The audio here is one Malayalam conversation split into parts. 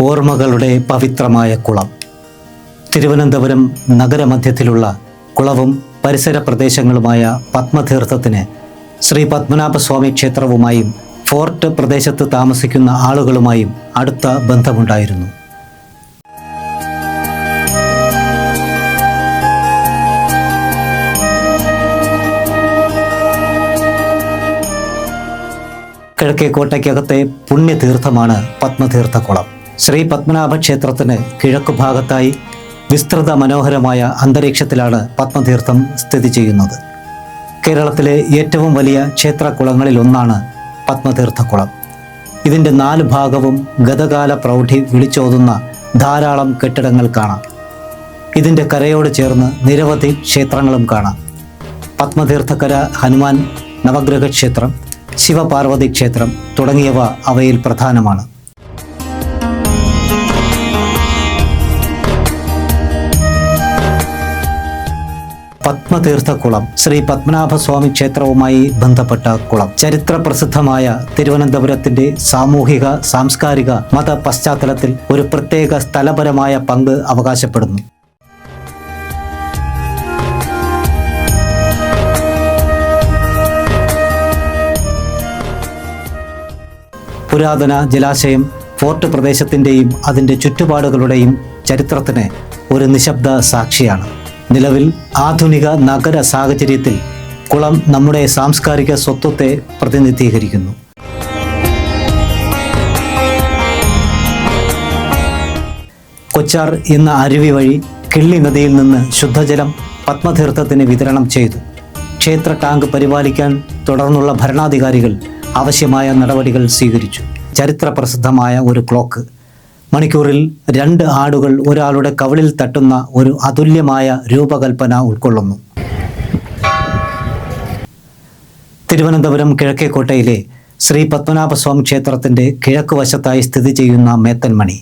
ഓർമ്മകളുടെ പവിത്രമായ കുളം. തിരുവനന്തപുരം നഗരമധ്യത്തിലുള്ള കുളവും പരിസര പ്രദേശങ്ങളുമായ പത്മതീർത്ഥത്തിന് ശ്രീ പത്മനാഭസ്വാമി ക്ഷേത്രവുമായും ഫോർട്ട് പ്രദേശത്ത് താമസിക്കുന്ന ആളുകളുമായും അടുത്ത ബന്ധമുണ്ടായിരുന്നു. കിഴക്കേക്കോട്ടയ്ക്കകത്തെ പുണ്യതീർത്ഥമാണ് പത്മതീർത്ഥക്കുളം. ശ്രീ പത്മനാഭ ക്ഷേത്രത്തിന് കിഴക്കു ഭാഗത്തായി വിസ്തൃത മനോഹരമായ അന്തരീക്ഷത്തിലാണ് പത്മതീർത്ഥം സ്ഥിതി ചെയ്യുന്നത്. കേരളത്തിലെ ഏറ്റവും വലിയ ക്ഷേത്രക്കുളങ്ങളിലൊന്നാണ് പത്മതീർത്ഥക്കുളം ഇതിന്റെ നാല് ഭാഗവും ഗതകാല പ്രൗഢി വിളിച്ചോതുന്ന ധാരാളം കെട്ടിടങ്ങൾ കാണാം. ഇതിന്റെ കരയോട് ചേർന്ന് നിരവധി ക്ഷേത്രങ്ങളും കാണാം. പത്മതീർത്ഥക്കര ഹനുമാൻ നവഗ്രഹ ക്ഷേത്രം ശിവപാർവതി ക്ഷേത്രം തുടങ്ങിയവ അവയിൽ പ്രധാനമാണ്. പത്മതീർത്ഥക്കുളം ശ്രീ പത്മനാഭസ്വാമി ക്ഷേത്രവുമായി ബന്ധപ്പെട്ട കുളം. ചരിത്ര പ്രസിദ്ധമായ തിരുവനന്തപുരത്തിന്റെ സാമൂഹിക സാംസ്കാരിക മത പശ്ചാത്തലത്തിൽ ഒരു പ്രത്യേക സ്ഥലപരമായ പങ്ക് അവകാശപ്പെടുന്നു. പുരാതന ജലാശയം ഫോർട്ട് പ്രദേശത്തിന്റെയും അതിന്റെ ചുറ്റുപാടുകളുടെയും ചരിത്രത്തിന് ഒരു നിശബ്ദ സാക്ഷിയാണ്. നിലവിൽ ആധുനിക നഗര സാഹചര്യത്തിൽ കുളം നമ്മുടെ സാംസ്കാരിക സ്വത്വത്തെ പ്രതിനിധീകരിക്കുന്നു. കൊച്ചാർ എന്ന അരുവി വഴി കിള്ളി നദിയിൽ നിന്ന് ശുദ്ധജലം പത്മതീർത്ഥത്തിന് വിതരണം ചെയ്തു. ക്ഷേത്ര ടാങ്ക് പരിപാലിക്കാൻ തുടർന്നുള്ള ഭരണാധികാരികൾ ആവശ്യമായ നടപടികൾ സ്വീകരിച്ചു. ചരിത്ര പ്രസിദ്ധമായ ഒരു ക്ലോക്ക്. മണിക്കൂറിൽ രണ്ട് ആടുകൾ ഒരാളുടെ കവിളിൽ തട്ടുന്ന ഒരു അതുല്യമായ രൂപകൽപ്പന ഉൾക്കൊള്ളുന്നു. തിരുവനന്തപുരം കിഴക്കേക്കോട്ടയിലെ ശ്രീ പത്മനാഭസ്വാമി ക്ഷേത്രത്തിന്റെ കിഴക്ക് വശത്തായി സ്ഥിതി ചെയ്യുന്ന മേത്തൻമണി.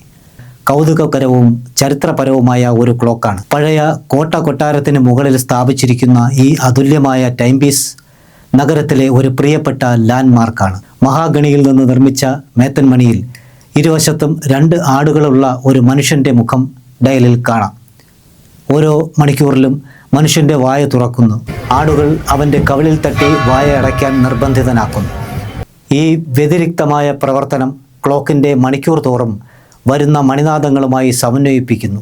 കൗതുകകരവും ചരിത്രപരവുമായ ഒരു ക്ലോക്കാണ്. പഴയ കോട്ട കൊട്ടാരത്തിന് മുകളിൽ സ്ഥാപിച്ചിരിക്കുന്ന ഈ അതുല്യമായ ടൈം പീസ് നഗരത്തിലെ ഒരു പ്രിയപ്പെട്ട ലാൻഡ്മാർക്കാണ്. മഹാഗണിയിൽ നിന്ന് നിർമ്മിച്ച മേത്തൻമണിയിൽ ഇരുവശത്തും രണ്ട് ആടുകളുള്ള ഒരു മനുഷ്യന്റെ മുഖം ഡയലിൽ കാണാം. ഓരോ മണിക്കൂറിലും മനുഷ്യന്റെ വായ തുറക്കുന്നു. ആടുകൾ അവന്റെ കവിളിൽ തട്ടി വായ അടയ്ക്കാൻ നിർബന്ധിതനാക്കുന്നു. ഈ വ്യതിരിക്തമായ പ്രവർത്തനം ക്ലോക്കിന്റെ മണിക്കൂർ തോറും വരുന്ന മണിനാദങ്ങളുമായി സമന്വയിപ്പിക്കുന്നു.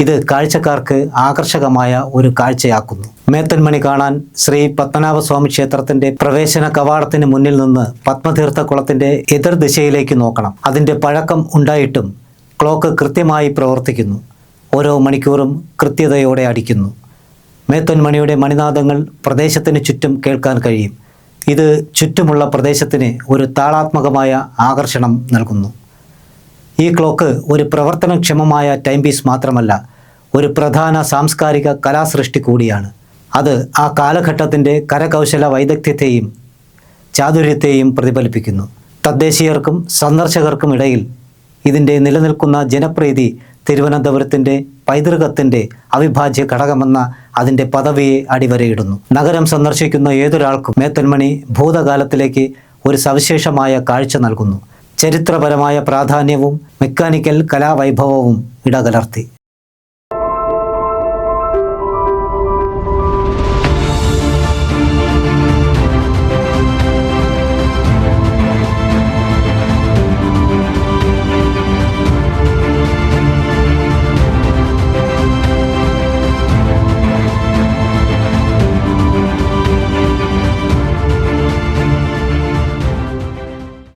ഇത് കാഴ്ചക്കാർക്ക് ആകർഷകമായ ഒരു കാഴ്ചയാക്കുന്നു. മേത്തൻമണി കാണാൻ ശ്രീ പത്മനാഭസ്വാമി ക്ഷേത്രത്തിന്റെ പ്രവേശന കവാടത്തിന് മുന്നിൽ നിന്ന് പത്മതീർത്ഥ കുളത്തിന്റെ എതിർദിശയിലേക്ക് നോക്കണം. അതിന്റെ പഴക്കം ഉണ്ടായിട്ടും ക്ലോക്ക് കൃത്യമായി പ്രവർത്തിക്കുന്നു. ഓരോ മണിക്കൂറും കൃത്യതയോടെ അടിക്കുന്നു. മേത്തൻമണിയുടെ മണിനാദങ്ങൾ പ്രദേശത്തിന് ചുറ്റും കേൾക്കാൻ കഴിയും. ഇത് ചുറ്റുമുള്ള പ്രദേശത്തിന് ഒരു താളാത്മകമായ ആകർഷണം നൽകുന്നു. ഈ ക്ലോക്ക് ഒരു പ്രവർത്തനക്ഷമമായ ടൈം പീസ് മാത്രമല്ല ഒരു പ്രധാന സാംസ്കാരിക കലാസൃഷ്ടി കൂടിയാണ്. അത് ആ കാലഘട്ടത്തിന്റെ കരകൗശല വൈദഗ്ധ്യത്തെയും ചാതുര്യത്തെയും പ്രതിഫലിപ്പിക്കുന്നു. തദ്ദേശീയർക്കും സന്ദർശകർക്കും ഇടയിൽ ഇതിന്റെ നിലനിൽക്കുന്ന ജനപ്രീതി തിരുവനന്തപുരത്തിന്റെ പൈതൃകത്തിന്റെ അവിഭാജ്യ ഘടകമെന്ന അതിന്റെ പദവിയെ അടിവരയിടുന്നു. നഗരം സന്ദർശിക്കുന്ന ഏതൊരാൾക്കും മേത്തൻമണി ഭൂതകാലത്തിലേക്ക് ഒരു സവിശേഷമായ കാഴ്ച നൽകുന്നു. ചരിത്രപരമായ പ്രാധാന്യവും മെക്കാനിക്കൽ കലാവൈഭവവും ഇടകലർത്തി.